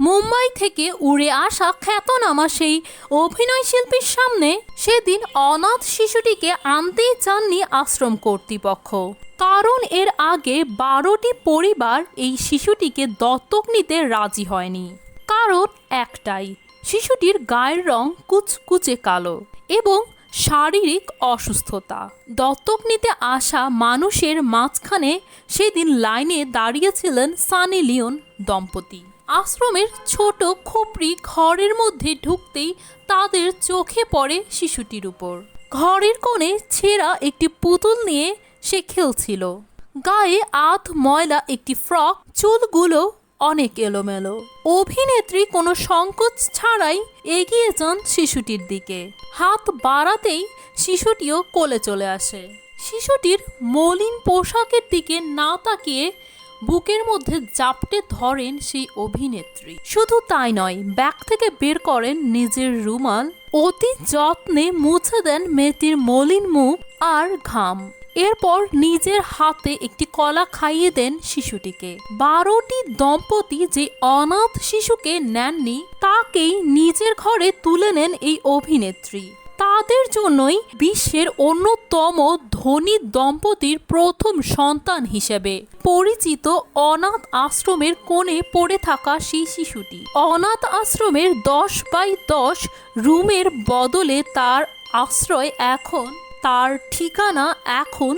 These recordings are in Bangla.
মুম্বাই থেকে উড়ে আসা খ্যাতনামা সেই অভিনয় শিল্পীর সামনে সেদিন অনাথ শিশুটিকে আনতেই চাননি আশ্রম কর্তৃপক্ষ। কারণ এর আগে বারোটি পরিবার এই শিশুটিকে দত্তক নিতে রাজি হয়নি। কারণ একটাই, শিশুটির গায়ের রং কুচকুচে কালো এবং শারীরিক অসুস্থতা। দত্তক নিতে আসা মানুষের মাঝখানে সেদিন লাইনে দাঁড়িয়েছিলেন সানি লিওন দম্পতি। আশ্রমের ছোট খুপড়ি ঘরের মধ্যে ঢুকতেই তাদের চোখে পড়ে শিশুটির উপর। ঘরের কোণে ছেঁড়া একটি পুতুল নিয়ে সে খেলছিল। গায়ে আধ ময়লা একটি ফ্রক, চুলগুলো অনেক এলোমেলো। অভিনেত্রী কোনো সংকোচ ছাড়াই এগিয়ে যান শিশুটির দিকে। হাত বাড়াতেই শিশুটিও কোলে চলে আসে। শিশুটির মলিন পোশাকের দিকে না তাকিয়ে বুকের মধ্যে জাপটে ধরেন সেই অভিনেত্রী। শুধু তাই নয়, ব্যাগ থেকে বের করেন নিজের রুমাল, অতি যত্নে মুছে দেন মেয়েটির মলিন মুখ আর ঘাম। এরপর নিজের হাতে একটি কলা খাইয়ে দেন শিশুটিকে। বারোটি দম্পতি যে অনাথ শিশুকে নেননি, তাকেই নিজের ঘরে তুলে নেন এই অভিনেত্রী। তাদের জন্যই বিশ্বের অন্যতম ধনী দম্পতির প্রথম সন্তান হিসেবে পরিচিত অনাথ আশ্রমের কোণে পড়ে থাকা সেই শিশুটি। অনাথ আশ্রমের দশ বাই দশ রুমের বদলে তার আশ্রয় এখন, তার ঠিকানা এখন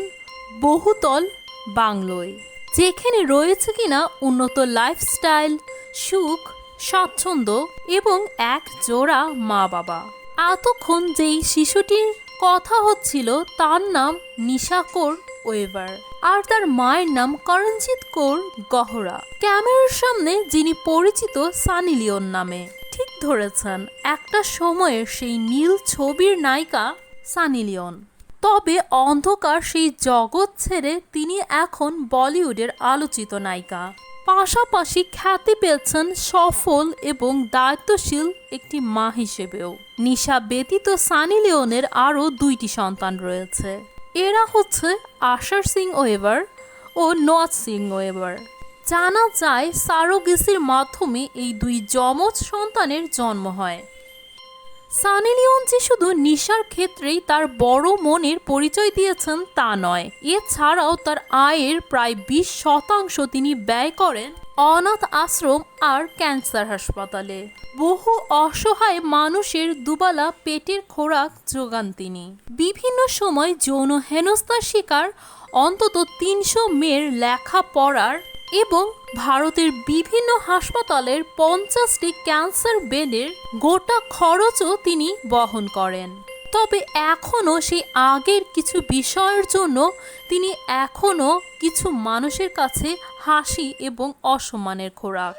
বহুতল বাংলোয়। যেখানে রয়েছে কিনা উন্নত লাইফস্টাইল সুখ, স্বাচ্ছন্দ্য এবং এক জোড়া মা বাবা এতক্ষণ যেই শিশুটির কথা হচ্ছিল তার নাম নিশা কোর ওয়েভার আর তার মায়ের নাম করণজিৎ কোর গহরা। ক্যামেরার সামনে যিনি পরিচিত সানি লিওন নামে, ঠিক ধরেছেন একটা সময়ের সেই নীল ছবির নায়িকা সানি লিওন। তবে অন্ধকার সেই জগৎ ছেড়ে তিনি এখন বলিউডের আলোচিত নায়িকা। পাশাপাশি খ্যাতি পেয়েছেন সফল এবং দায়িত্বশীল একটি মা হিসেবেও। নিশা ব্যতীত সানি লিওনের আরও দুইটি সন্তান রয়েছে। এরা হচ্ছে আশার সিং ওয়েভার ও নোয়াজ সিং ওয়েভার। জানা যায়, সারোগেসির মাধ্যমে এই দুই যমজ সন্তানের জন্ম হয়। সানি লিওন যে শুধু নিশার ক্ষেত্রেই তার বড় মনের পরিচয় দিয়েছেন তা নয়, এছাড়াও তার আয়ের প্রায় বিশ শতাংশ তিনি ব্যয় করেন অনাথ আশ্রম আর ক্যান্সার হাসপাতালে। বহু অসহায় মানুষের দুবালা পেটের খোরাক যোগান তিনি। বিভিন্ন সময় যৌন হেনস্থার শিকার, অন্তত তিনশো মেয়ের লেখা পড়ার এবং ভারতের বিভিন্ন হাসপাতালের পঞ্চাশটি ক্যান্সার বেডের গোটা খরচও তিনি বহন করেন। তবে এখনও সেই আগের কিছু বিষয়ের জন্য তিনি এখনও কিছু মানুষের কাছে হাসি এবং অসম্মানের খোরাক।